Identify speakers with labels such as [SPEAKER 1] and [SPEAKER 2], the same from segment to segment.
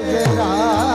[SPEAKER 1] Yeah.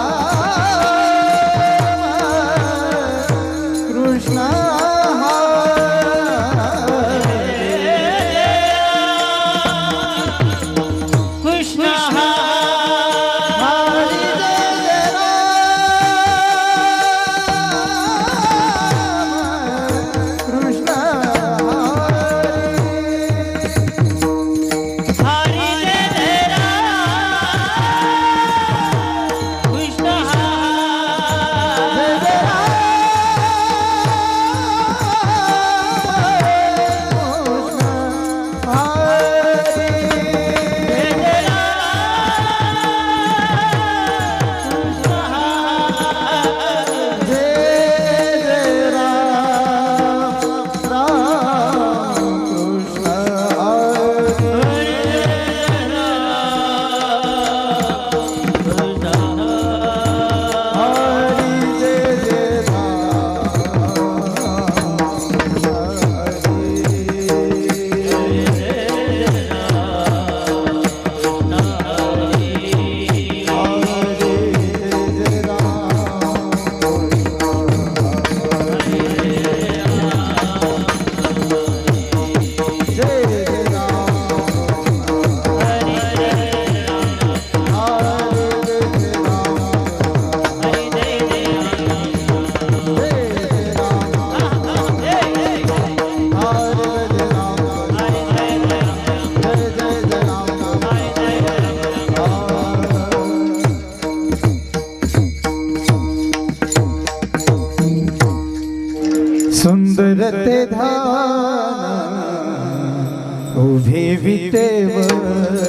[SPEAKER 1] धान उभे विटेवरी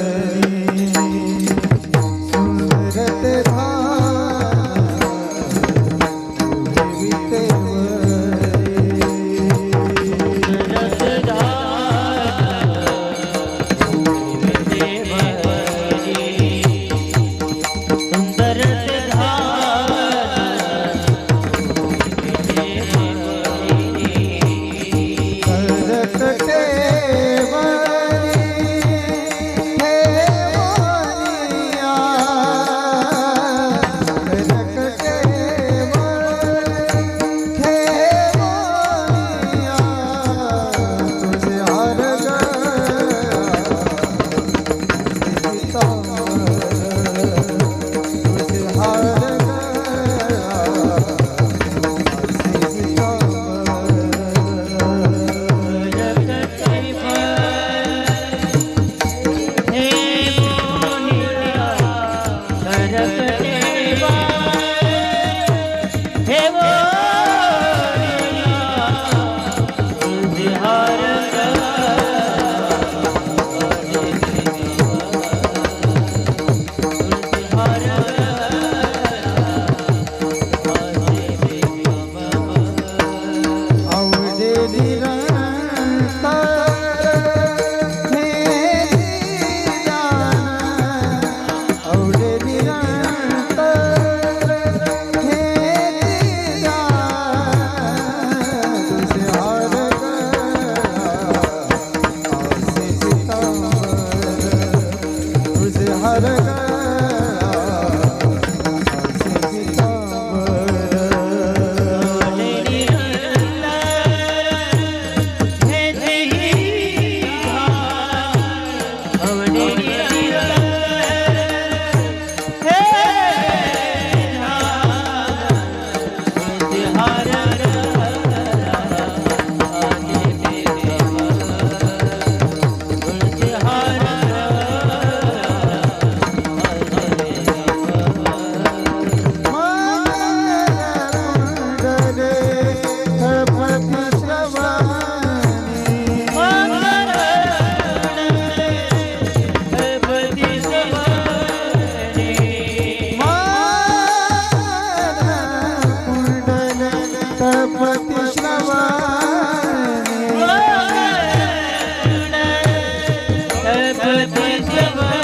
[SPEAKER 1] Yeah.
[SPEAKER 2] Jai Jai Jai Jai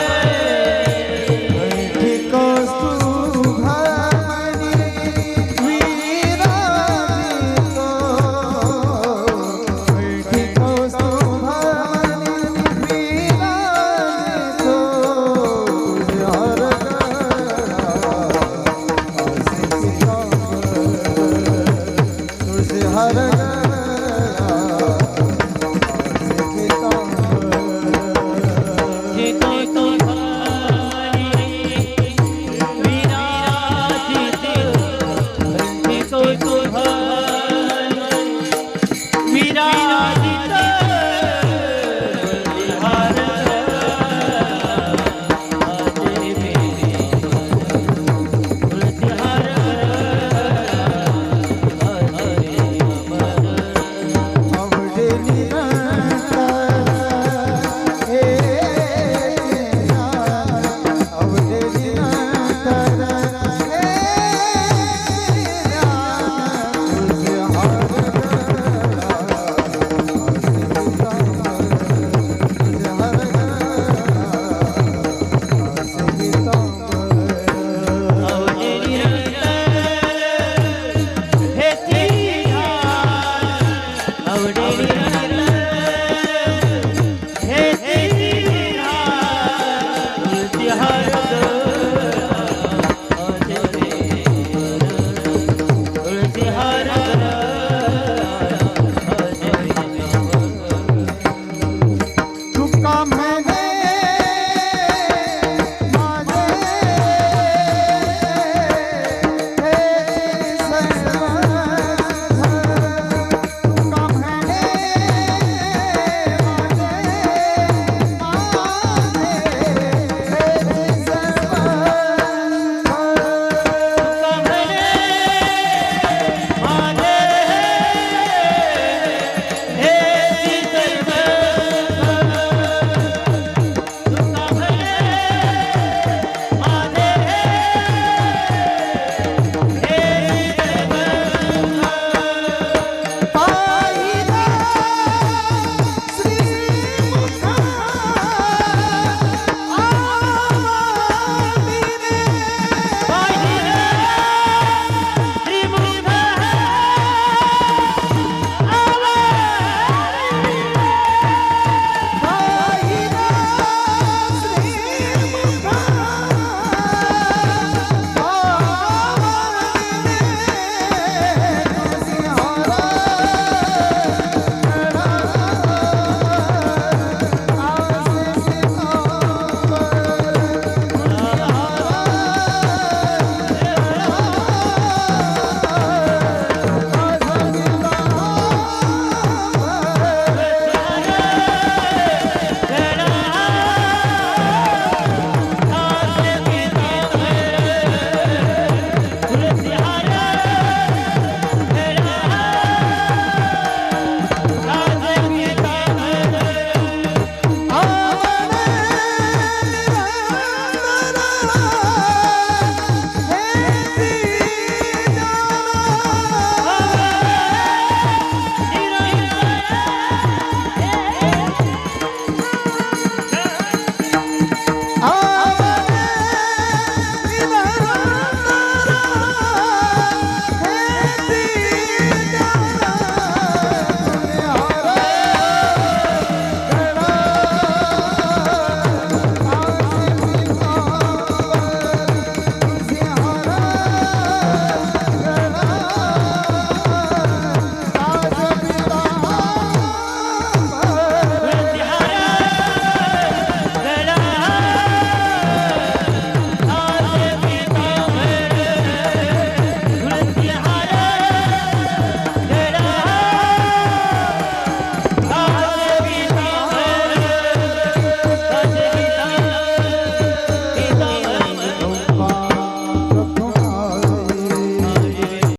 [SPEAKER 2] അവിടെ